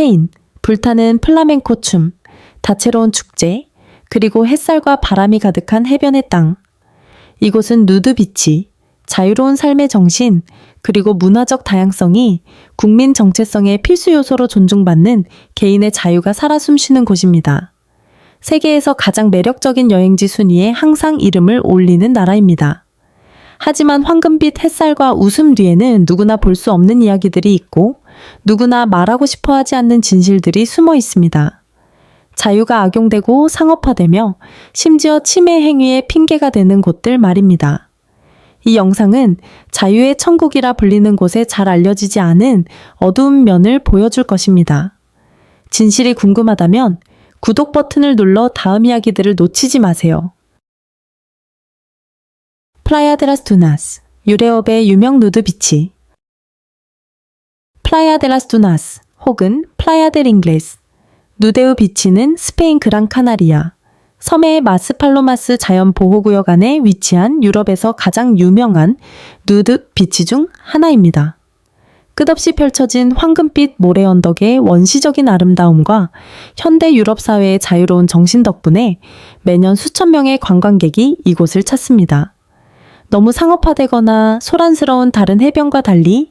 스페인, 불타는 플라멩코 춤, 다채로운 축제, 그리고 햇살과 바람이 가득한 해변의 땅. 이곳은 누드 비치, 자유로운 삶의 정신, 그리고 문화적 다양성이 국민 정체성의 필수 요소로 존중받는 개인의 자유가 살아 숨쉬는 곳입니다. 세계에서 가장 매력적인 여행지 순위에 항상 이름을 올리는 나라입니다. 하지만 황금빛 햇살과 웃음 뒤에는 누구나 볼 수 없는 이야기들이 있고 누구나 말하고 싶어 하지 않는 진실들이 숨어 있습니다. 자유가 악용되고 상업화되며 심지어 침해 행위의 핑계가 되는 곳들 말입니다. 이 영상은 자유의 천국이라 불리는 곳에 잘 알려지지 않은 어두운 면을 보여줄 것입니다. 진실이 궁금하다면 구독 버튼을 눌러 다음 이야기들을 놓치지 마세요. 플라야 데라스 두나스, 유레옵의 유명 누드 비치. 플라야 데라스 두나스 혹은 플라야 델 잉글레스. 누데우 비치는 스페인 그랑 카나리아, 섬의 마스팔로마스 자연보호구역 안에 위치한 유럽에서 가장 유명한 누드 비치 중 하나입니다. 끝없이 펼쳐진 황금빛 모래 언덕의 원시적인 아름다움과 현대 유럽 사회의 자유로운 정신 덕분에 매년 수천 명의 관광객이 이곳을 찾습니다. 너무 상업화되거나 소란스러운 다른 해변과 달리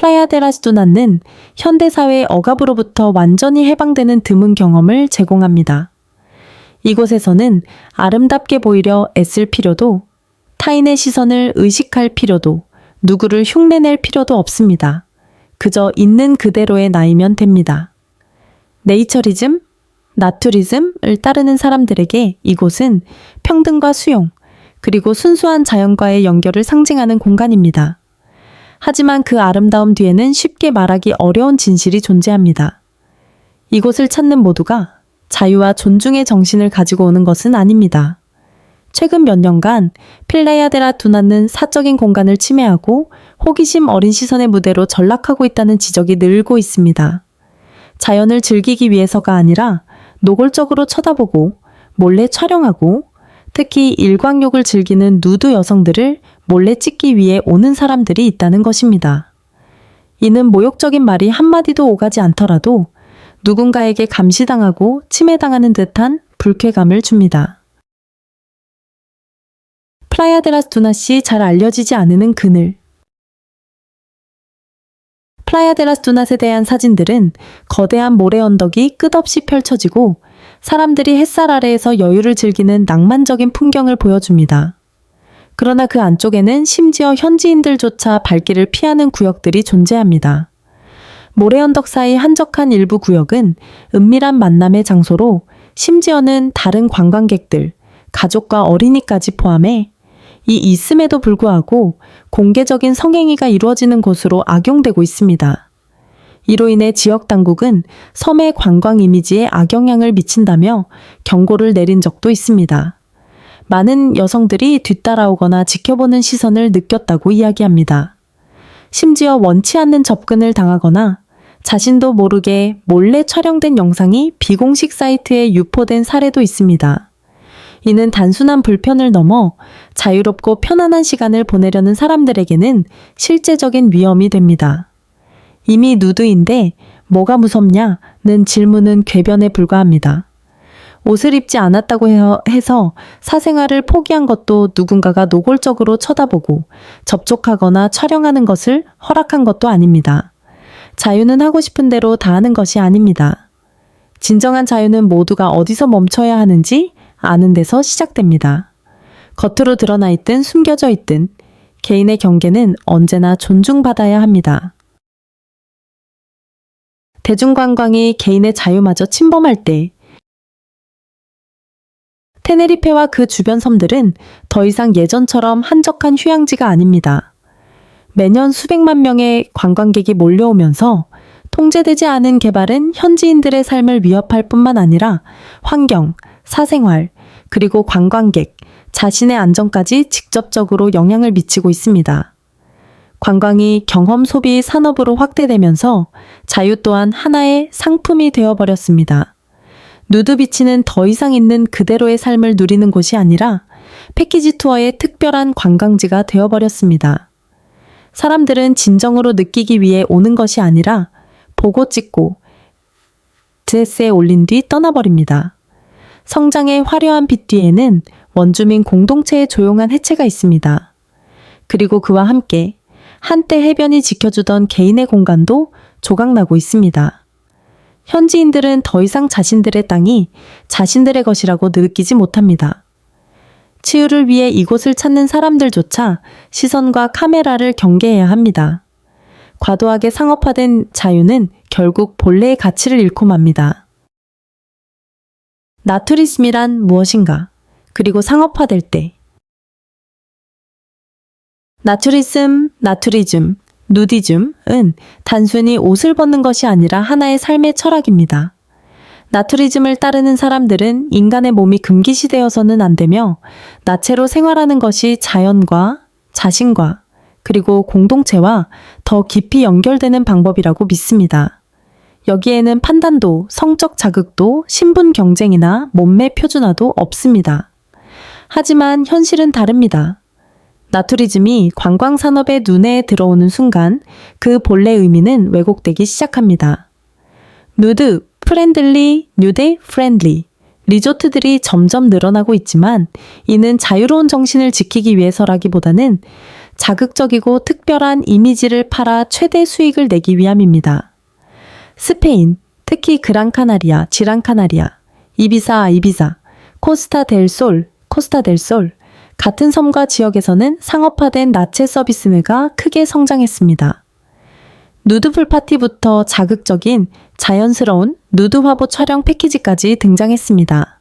플라야 데라스두나는 현대사회의 억압으로부터 완전히 해방되는 드문 경험을 제공합니다. 이곳에서는 아름답게 보이려 애쓸 필요도 타인의 시선을 의식할 필요도 누구를 흉내낼 필요도 없습니다. 그저 있는 그대로의 나이면 됩니다. 네이처리즘, 나투리즘을 따르는 사람들에게 이곳은 평등과 수용, 그리고 순수한 자연과의 연결을 상징하는 공간입니다. 하지만 그 아름다움 뒤에는 쉽게 말하기 어려운 진실이 존재합니다. 이곳을 찾는 모두가 자유와 존중의 정신을 가지고 오는 것은 아닙니다. 최근 몇 년간 필레야데라 두나는 사적인 공간을 침해하고 호기심 어린 시선의 무대로 전락하고 있다는 지적이 늘고 있습니다. 자연을 즐기기 위해서가 아니라 노골적으로 쳐다보고 몰래 촬영하고 특히 일광욕을 즐기는 누드 여성들을 몰래 찍기 위해 오는 사람들이 있다는 것입니다. 이는 모욕적인 말이 한마디도 오가지 않더라도 누군가에게 감시당하고 침해당하는 듯한 불쾌감을 줍니다. 플라야데라스 두나씨 잘 알려지지 않는 그늘. 플라야데라스 두나에 대한 사진들은 거대한 모래 언덕이 끝없이 펼쳐지고 사람들이 햇살 아래에서 여유를 즐기는 낭만적인 풍경을 보여줍니다. 그러나 그 안쪽에는 심지어 현지인들조차 발길을 피하는 구역들이 존재합니다. 모래 언덕 사이 한적한 일부 구역은 은밀한 만남의 장소로 심지어는 다른 관광객들, 가족과 어린이까지 포함해 이 있음에도 불구하고 공개적인 성행위가 이루어지는 곳으로 악용되고 있습니다. 이로 인해 지역 당국은 섬의 관광 이미지에 악영향을 미친다며 경고를 내린 적도 있습니다. 많은 여성들이 뒤따라오거나 지켜보는 시선을 느꼈다고 이야기합니다. 심지어 원치 않는 접근을 당하거나 자신도 모르게 몰래 촬영된 영상이 비공식 사이트에 유포된 사례도 있습니다. 이는 단순한 불편을 넘어 자유롭고 편안한 시간을 보내려는 사람들에게는 실제적인 위험이 됩니다. 이미 누드인데 뭐가 무섭냐는 질문은 궤변에 불과합니다. 옷을 입지 않았다고 해서 사생활을 포기한 것도 누군가가 노골적으로 쳐다보고 접촉하거나 촬영하는 것을 허락한 것도 아닙니다. 자유는 하고 싶은 대로 다 하는 것이 아닙니다. 진정한 자유는 모두가 어디서 멈춰야 하는지 아는 데서 시작됩니다. 겉으로 드러나 있든 숨겨져 있든 개인의 경계는 언제나 존중받아야 합니다. 대중관광이 개인의 자유마저 침범할 때 테네리페와 그 주변 섬들은 더 이상 예전처럼 한적한 휴양지가 아닙니다. 매년 수백만 명의 관광객이 몰려오면서 통제되지 않은 개발은 현지인들의 삶을 위협할 뿐만 아니라 환경, 사생활, 그리고 관광객, 자신의 안전까지 직접적으로 영향을 미치고 있습니다. 관광이 경험 소비 산업으로 확대되면서 자유 또한 하나의 상품이 되어버렸습니다. 누드비치는 더 이상 있는 그대로의 삶을 누리는 곳이 아니라 패키지 투어의 특별한 관광지가 되어버렸습니다. 사람들은 진정으로 느끼기 위해 오는 것이 아니라 보고 찍고 SNS에 올린 뒤 떠나버립니다. 성장의 화려한 빛 뒤에는 원주민 공동체의 조용한 해체가 있습니다. 그리고 그와 함께 한때 해변이 지켜주던 개인의 공간도 조각나고 있습니다. 현지인들은 더 이상 자신들의 땅이 자신들의 것이라고 느끼지 못합니다. 치유를 위해 이곳을 찾는 사람들조차 시선과 카메라를 경계해야 합니다. 과도하게 상업화된 자유는 결국 본래의 가치를 잃고 맙니다. 나투리즘이란 무엇인가? 그리고 상업화될 때. 나투리즘, 나투리즘, 누디즘은 단순히 옷을 벗는 것이 아니라 하나의 삶의 철학입니다. 나투리즘을 따르는 사람들은 인간의 몸이 금기시되어서는 안 되며 나체로 생활하는 것이 자연과 자신과 그리고 공동체와 더 깊이 연결되는 방법이라고 믿습니다. 여기에는 판단도, 성적 자극도, 신분 경쟁이나 몸매 표준화도 없습니다. 하지만 현실은 다릅니다. 나투리즘이 관광 산업의 눈에 들어오는 순간 그 본래 의미는 왜곡되기 시작합니다. 누드, 프렌들리, 뉴데, 프렌들리. 리조트들이 점점 늘어나고 있지만 이는 자유로운 정신을 지키기 위해서라기보다는 자극적이고 특별한 이미지를 팔아 최대 수익을 내기 위함입니다. 스페인, 특히 그랑카나리아, 지랑카나리아, 이비사, 이비사, 코스타 델 솔, 코스타 델 솔, 같은 섬과 지역에서는 상업화된 나체 서비스가 크게 성장했습니다. 누드풀 파티부터 자극적인 자연스러운 누드 화보 촬영 패키지까지 등장했습니다.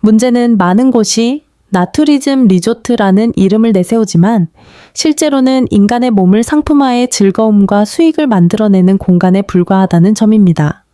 문제는 많은 곳이 나투리즘 리조트라는 이름을 내세우지만 실제로는 인간의 몸을 상품화해 즐거움과 수익을 만들어내는 공간에 불과하다는 점입니다.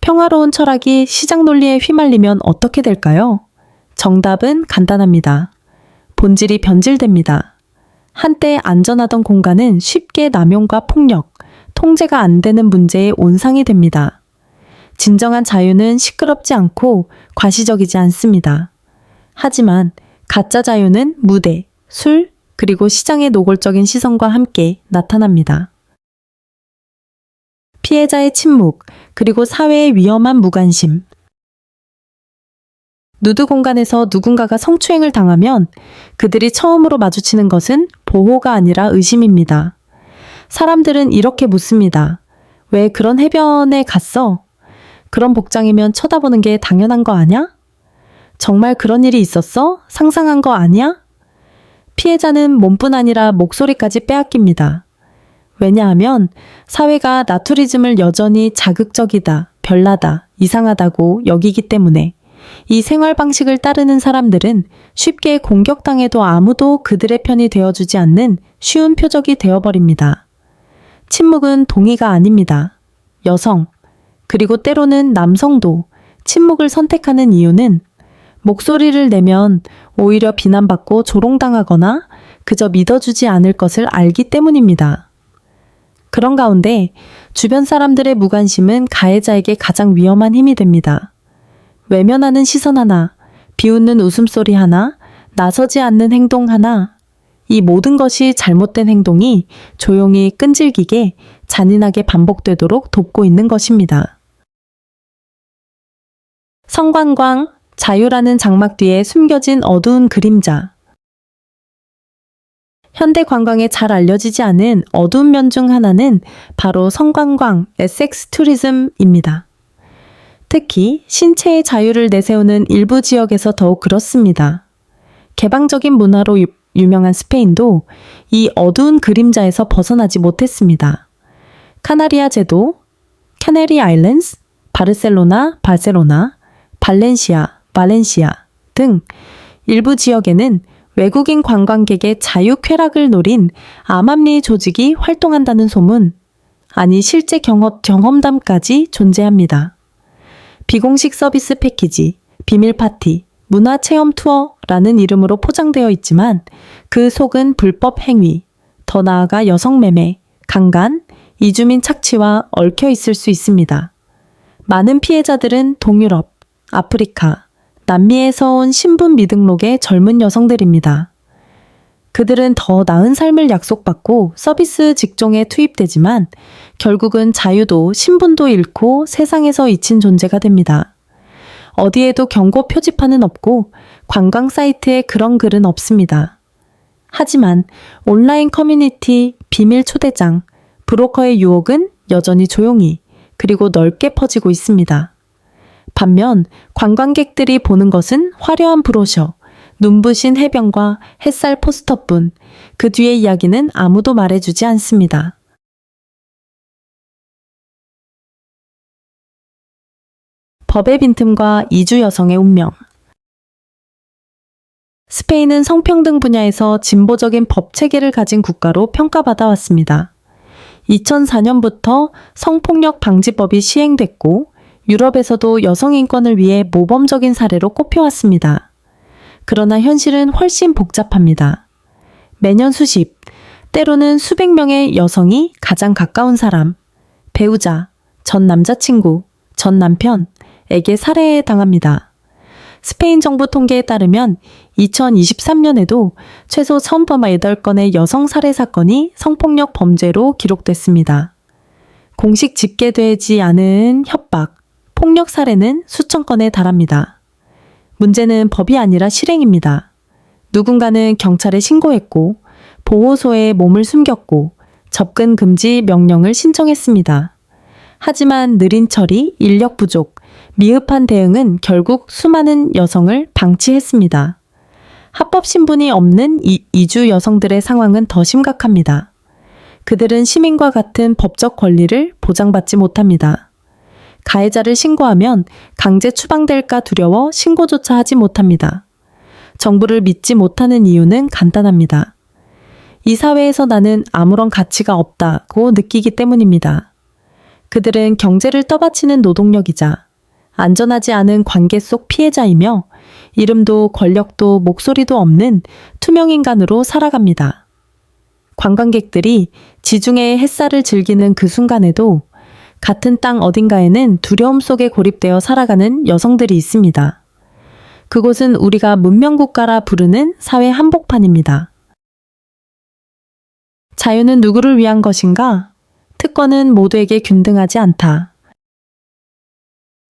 평화로운 철학이 시장 논리에 휘말리면 어떻게 될까요? 정답은 간단합니다. 본질이 변질됩니다. 한때 안전하던 공간은 쉽게 남용과 폭력, 통제가 안 되는 문제의 온상이 됩니다. 진정한 자유는 시끄럽지 않고 과시적이지 않습니다. 하지만 가짜 자유는 무대, 술, 그리고 시장의 노골적인 시선과 함께 나타납니다. 피해자의 침묵, 그리고 사회의 위험한 무관심. 누드 공간에서 누군가가 성추행을 당하면 그들이 처음으로 마주치는 것은 보호가 아니라 의심입니다. 사람들은 이렇게 묻습니다. 왜 그런 해변에 갔어? 그런 복장이면 쳐다보는 게 당연한 거 아냐? 정말 그런 일이 있었어? 상상한 거 아니야? 피해자는 몸뿐 아니라 목소리까지 빼앗깁니다. 왜냐하면 사회가 나투리즘을 여전히 자극적이다, 별나다, 이상하다고 여기기 때문에 이 생활 방식을 따르는 사람들은 쉽게 공격당해도 아무도 그들의 편이 되어주지 않는 쉬운 표적이 되어버립니다. 침묵은 동의가 아닙니다. 여성, 그리고 때로는 남성도 침묵을 선택하는 이유는 목소리를 내면 오히려 비난받고 조롱당하거나 그저 믿어주지 않을 것을 알기 때문입니다. 그런 가운데 주변 사람들의 무관심은 가해자에게 가장 위험한 힘이 됩니다. 외면하는 시선 하나, 비웃는 웃음소리 하나, 나서지 않는 행동 하나, 이 모든 것이 잘못된 행동이 조용히 끈질기게 잔인하게 반복되도록 돕고 있는 것입니다. 성관광, 자유라는 장막 뒤에 숨겨진 어두운 그림자. 현대 관광에 잘 알려지지 않은 어두운 면 중 하나는 바로 성관광, 에섹스 투리즘입니다. 특히 신체의 자유를 내세우는 일부 지역에서 더욱 그렇습니다. 개방적인 문화로 유, 유명한 스페인도 이 어두운 그림자에서 벗어나지 못했습니다. 카나리아 제도, 캐네리 아일랜드, 바르셀로나, 바르셀로나, 발렌시아, 발렌시아 등 일부 지역에는 외국인 관광객의 자유 쾌락을 노린 암암리 조직이 활동한다는 소문, 아니 실제 경험, 경험담까지 존재합니다. 비공식 서비스 패키지, 비밀 파티, 문화 체험 투어라는 이름으로 포장되어 있지만 그 속은 불법 행위, 더 나아가 여성 매매, 강간, 이주민 착취와 얽혀 있을 수 있습니다. 많은 피해자들은 동유럽, 아프리카, 남미에서 온 신분 미등록의 젊은 여성들입니다. 그들은 더 나은 삶을 약속받고 서비스 직종에 투입되지만 결국은 자유도 신분도 잃고 세상에서 잊힌 존재가 됩니다. 어디에도 경고 표지판은 없고 관광 사이트에 그런 글은 없습니다. 하지만 온라인 커뮤니티, 비밀 초대장, 브로커의 유혹은 여전히 조용히 그리고 넓게 퍼지고 있습니다. 반면 관광객들이 보는 것은 화려한 브로셔, 눈부신 해변과 햇살 포스터뿐 그 뒤의 이야기는 아무도 말해주지 않습니다. 법의 빈틈과 이주 여성의 운명 스페인은 성평등 분야에서 진보적인 법 체계를 가진 국가로 평가받아 왔습니다. 2004년부터 성폭력 방지법이 시행됐고 유럽에서도 여성 인권을 위해 모범적인 사례로 꼽혀왔습니다. 그러나 현실은 훨씬 복잡합니다. 매년 수십, 때로는 수백 명의 여성이 가장 가까운 사람, 배우자, 전 남자친구, 전 남편에게 살해에 당합니다. 스페인 정부 통계에 따르면 2023년에도 최소 1008건의 여성 살해 사건이 성폭력 범죄로 기록됐습니다. 공식 집계되지 않은 협박, 폭력 사례는 수천 건에 달합니다. 문제는 법이 아니라 실행입니다. 누군가는 경찰에 신고했고, 보호소에 몸을 숨겼고, 접근 금지 명령을 신청했습니다. 하지만 느린 처리, 인력 부족, 미흡한 대응은 결국 수많은 여성을 방치했습니다. 합법 신분이 없는 이, 이주 여성들의 상황은 더 심각합니다. 그들은 시민과 같은 법적 권리를 보장받지 못합니다. 가해자를 신고하면 강제 추방될까 두려워 신고조차 하지 못합니다. 정부를 믿지 못하는 이유는 간단합니다. 이 사회에서 나는 아무런 가치가 없다고 느끼기 때문입니다. 그들은 경제를 떠받치는 노동력이자 안전하지 않은 관계 속 피해자이며 이름도 권력도 목소리도 없는 투명인간으로 살아갑니다. 관광객들이 지중해의 햇살을 즐기는 그 순간에도 같은 땅 어딘가에는 두려움 속에 고립되어 살아가는 여성들이 있습니다. 그곳은 우리가 문명국가라 부르는 사회 한복판입니다. 자유는 누구를 위한 것인가? 특권은 모두에게 균등하지 않다.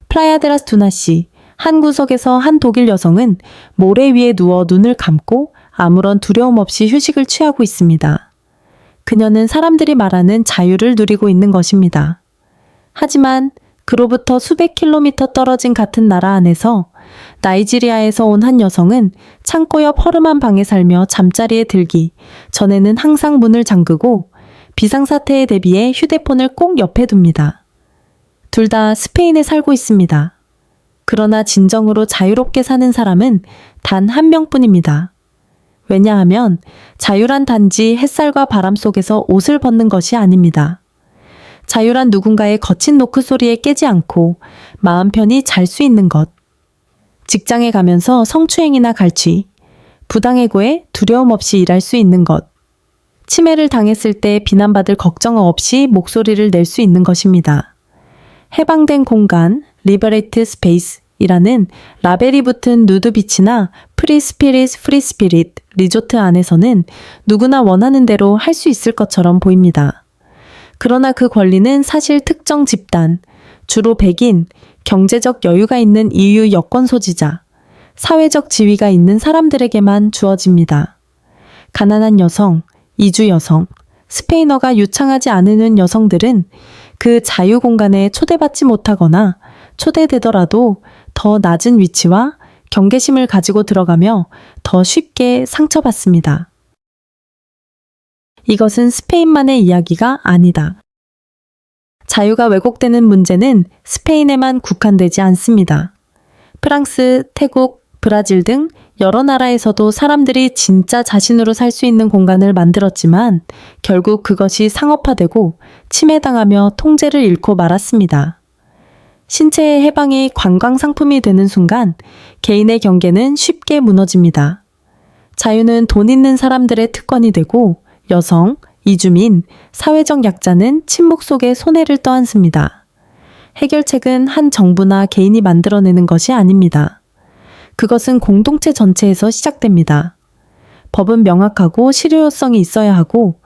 플라야데라스 두나 씨, 한 구석에서 한 독일 여성은 모래 위에 누워 눈을 감고 아무런 두려움 없이 휴식을 취하고 있습니다. 그녀는 사람들이 말하는 자유를 누리고 있는 것입니다. 하지만 그로부터 수백 킬로미터 떨어진 같은 나라 안에서 나이지리아에서 온 한 여성은 창고 옆 허름한 방에 살며 잠자리에 들기 전에는 항상 문을 잠그고 비상사태에 대비해 휴대폰을 꼭 옆에 둡니다. 둘 다 스페인에 살고 있습니다. 그러나 진정으로 자유롭게 사는 사람은 단 한 명뿐입니다. 왜냐하면 자유란 단지 햇살과 바람 속에서 옷을 벗는 것이 아닙니다. 자유란 누군가의 거친 노크 소리에 깨지 않고 마음 편히 잘 수 있는 것. 직장에 가면서 성추행이나 갈취, 부당해고에 두려움 없이 일할 수 있는 것. 치매를 당했을 때 비난받을 걱정 없이 목소리를 낼 수 있는 것입니다. 해방된 공간, 리버레이트 스페이스 이라는 라벨이 붙은 누드비치나 프리스피릿 프리스피릿 리조트 안에서는 누구나 원하는 대로 할 수 있을 것처럼 보입니다. 그러나 그 권리는 사실 특정 집단, 주로 백인, 경제적 여유가 있는 EU 여권 소지자, 사회적 지위가 있는 사람들에게만 주어집니다. 가난한 여성, 이주 여성, 스페인어가 유창하지 않은 여성들은 그 자유 공간에 초대받지 못하거나 초대되더라도 더 낮은 위치와 경계심을 가지고 들어가며 더 쉽게 상처받습니다. 이것은 스페인만의 이야기가 아니다. 자유가 왜곡되는 문제는 스페인에만 국한되지 않습니다. 프랑스, 태국, 브라질 등 여러 나라에서도 사람들이 진짜 자신으로 살 수 있는 공간을 만들었지만 결국 그것이 상업화되고 침해당하며 통제를 잃고 말았습니다. 신체의 해방이 관광 상품이 되는 순간 개인의 경계는 쉽게 무너집니다. 자유는 돈 있는 사람들의 특권이 되고 여성, 이주민, 사회적 약자는 침묵 속에 손해를 떠안습니다. 해결책은 한 정부나 개인이 만들어내는 것이 아닙니다. 그것은 공동체 전체에서 시작됩니다. 법은 명확하고 실효성이 있어야 하고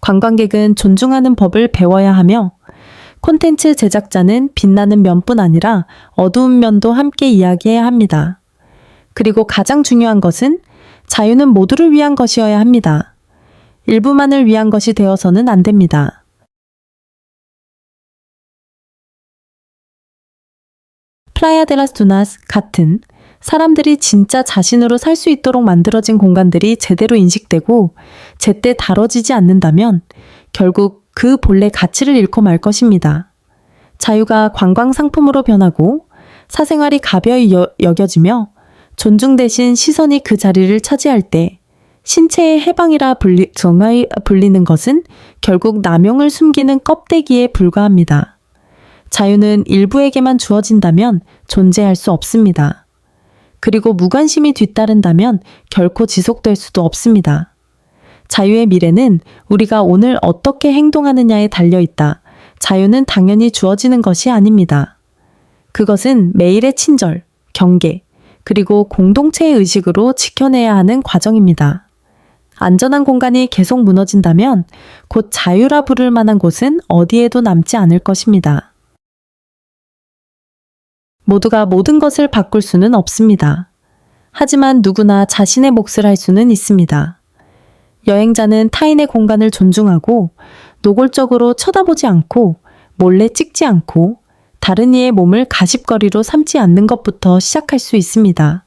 관광객은 존중하는 법을 배워야 하며 콘텐츠 제작자는 빛나는 면뿐 아니라 어두운 면도 함께 이야기해야 합니다. 그리고 가장 중요한 것은 자유는 모두를 위한 것이어야 합니다. 일부만을 위한 것이 되어서는 안 됩니다. 플라야 데라스 두나스 같은 사람들이 진짜 자신으로 살 수 있도록 만들어진 공간들이 제대로 인식되고 제때 다뤄지지 않는다면 결국 그 본래 가치를 잃고 말 것입니다. 자유가 관광 상품으로 변하고 사생활이 가벼이 여, 여겨지며 존중 대신 시선이 그 자리를 차지할 때 신체의 해방이라 불리, 정하이 불리는 것은 결국 남용을 숨기는 껍데기에 불과합니다. 자유는 일부에게만 주어진다면 존재할 수 없습니다. 그리고 무관심이 뒤따른다면 결코 지속될 수도 없습니다. 자유의 미래는 우리가 오늘 어떻게 행동하느냐에 달려 있다. 자유는 당연히 주어지는 것이 아닙니다. 그것은 매일의 친절, 경계, 그리고 공동체의 의식으로 지켜내야 하는 과정입니다. 안전한 공간이 계속 무너진다면 곧 자유라 부를 만한 곳은 어디에도 남지 않을 것입니다. 모두가 모든 것을 바꿀 수는 없습니다. 하지만 누구나 자신의 몫을 할 수는 있습니다. 여행자는 타인의 공간을 존중하고 노골적으로 쳐다보지 않고 몰래 찍지 않고 다른 이의 몸을 가십거리로 삼지 않는 것부터 시작할 수 있습니다.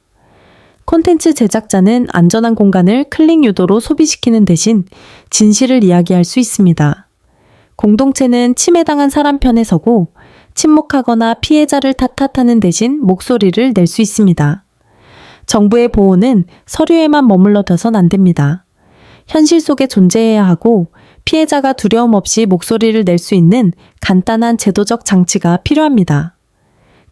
콘텐츠 제작자는 안전한 공간을 클릭 유도로 소비시키는 대신 진실을 이야기할 수 있습니다. 공동체는 침해당한 사람 편에 서고 침묵하거나 피해자를 탓하는 대신 목소리를 낼 수 있습니다. 정부의 보호는 서류에만 머물러둬선 안 됩니다. 현실 속에 존재해야 하고 피해자가 두려움 없이 목소리를 낼 수 있는 간단한 제도적 장치가 필요합니다.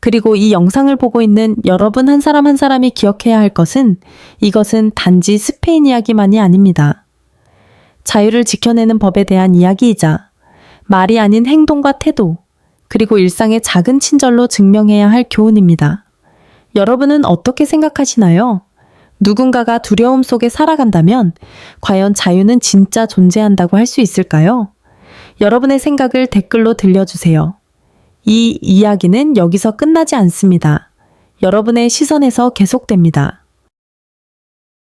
그리고 이 영상을 보고 있는 여러분 한 사람 한 사람이 기억해야 할 것은 이것은 단지 스페인 이야기만이 아닙니다. 자유를 지켜내는 법에 대한 이야기이자 말이 아닌 행동과 태도, 그리고 일상의 작은 친절로 증명해야 할 교훈입니다. 여러분은 어떻게 생각하시나요? 누군가가 두려움 속에 살아간다면 과연 자유는 진짜 존재한다고 할 수 있을까요? 여러분의 생각을 댓글로 들려주세요. 이 이야기는 여기서 끝나지 않습니다. 여러분의 시선에서 계속됩니다.